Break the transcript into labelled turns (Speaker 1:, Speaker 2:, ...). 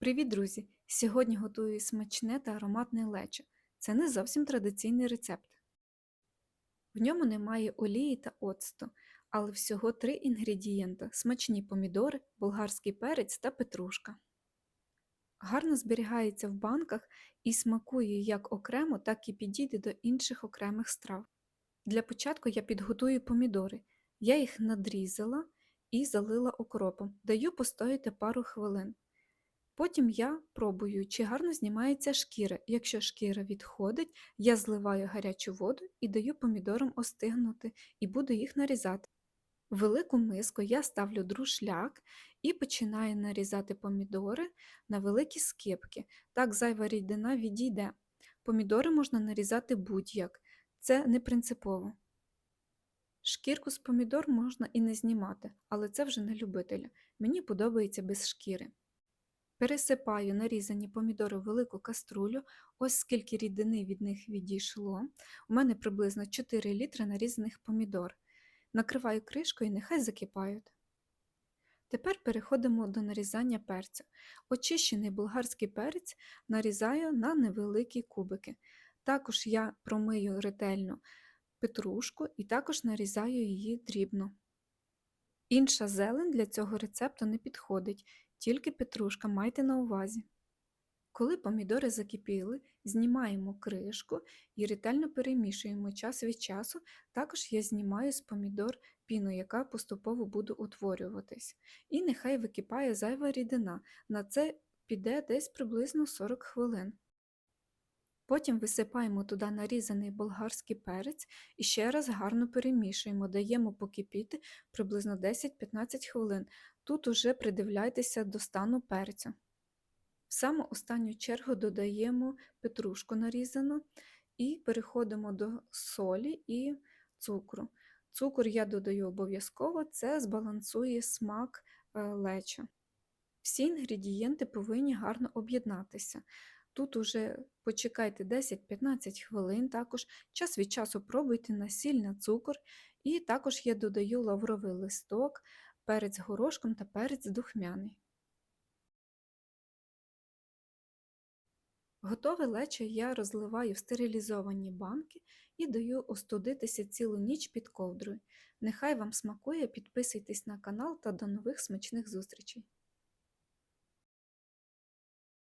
Speaker 1: Привіт, друзі! Сьогодні готую смачне та ароматне лечо. Це не зовсім традиційний рецепт. В ньому немає олії та оцту, але всього три інгредієнта: смачні помідори, болгарський перець та петрушка. Гарно зберігається в банках і смакує як окремо, так і підійде до інших окремих страв. Для початку я підготую помідори. Я їх надрізала і залила окропом. Даю постояти пару хвилин. Потім я пробую, чи гарно знімається шкіра. Якщо шкіра відходить, я зливаю гарячу воду і даю помідорам остигнути і буду їх нарізати. В велику миску я ставлю друшляк і починаю нарізати помідори на великі скипки. Так зайва рідина відійде. Помідори можна нарізати будь-як, це не принципово. Шкірку з помідор можна і не знімати, але це вже не любителя. Мені подобається без шкіри. Пересипаю нарізані помідори в велику каструлю, ось скільки рідини від них відійшло. У мене приблизно 4 літри нарізаних помідор. Накриваю кришкою і нехай закипають. Тепер переходимо до нарізання перцю. Очищений болгарський перець нарізаю на невеликі кубики. Також я промию ретельно петрушку і також нарізаю її дрібно. Інша зелень для цього рецепту не підходить, тільки петрушка майте на увазі. Коли помідори закипіли, знімаємо кришку і ретельно перемішуємо час від часу, також я знімаю з помідор піну, яка поступово буде утворюватись. І нехай википає зайва рідина, на це піде десь приблизно 40 хвилин. Потім висипаємо туди нарізаний болгарський перець і ще раз гарно перемішуємо, даємо покипіти приблизно 10-15 хвилин. Тут уже придивляйтеся до стану перцю. В саму останню чергу додаємо петрушку нарізану і переходимо до солі і цукру. Цукор я додаю обов'язково, це збалансує смак е, лечо. Всі інгредієнти повинні гарно об'єднатися. Тут уже почекайте 10-15 хвилин, також час від часу пробуйте на сіль, на цукор, і також я додаю лавровий листок, перець горошком та перець духмяний. Готове лечо я розливаю в стерилізовані банки і даю остудитися цілу ніч під ковдрою. Нехай вам смакує, підписуйтесь на канал та до нових смачних зустрічей!